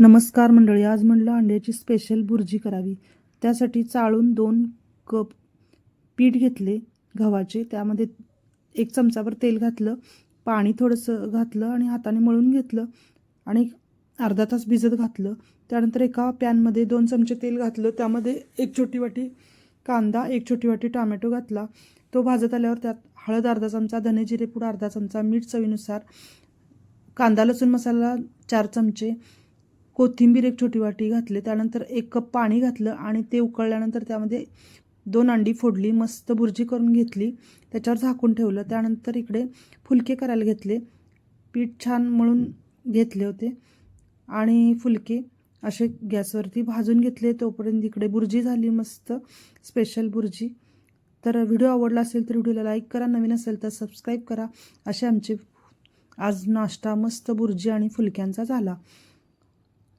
नमस्कार मंडळी आज म्हणलं अंड्याची स्पेशल बुर्जी करावी. त्यासाठी चाळून दोन कप पीठ घेतले गव्हाचे. त्यामध्ये एक चमचाभर तेल घातलं पाणी थोडंसं घातलं आणि हाताने मळून घेतलं आणि अर्धा तास भिजत घातलं. त्यानंतर एका पॅनमध्ये दोन चमचे तेल घातलं. त्यामध्ये एक छोटी वाटी कांदा एक छोटी वाटी टोमॅटो घातला. तो भाजत आल्यावर त्यात हळद अर्धा चमचा धने जिरेपूड अर्धा चमचा मीठ चवीनुसार कांदा लसूण मसाला चार चमचे कोथिंबीर एक छोटी वाटी घातले त्यानंतर एक कप पाणी घातलं आणि ते उकळल्यानंतर त्यामध्ये दोन अंडी फोडली मस्त बुर्जी करून घेतली त्याच्यावर झाकून ठेवलं. त्यानंतर इकडे फुलके करायला घेतले. पीठ छान मळून घेतले होते आणि फुलके असे गॅसवरती भाजून घेतले. तोपर्यंत इकडे बुर्जी झाली मस्त स्पेशल बुर्जी तर व्हिडिओ आवडला असेल तर व्हिडिओला लाईक करा नवीन असेल तर सबस्क्राईब करा. असे आमचे आज नाश्ता मस्त बुर्जी आणि फुलक्यांचा झाला.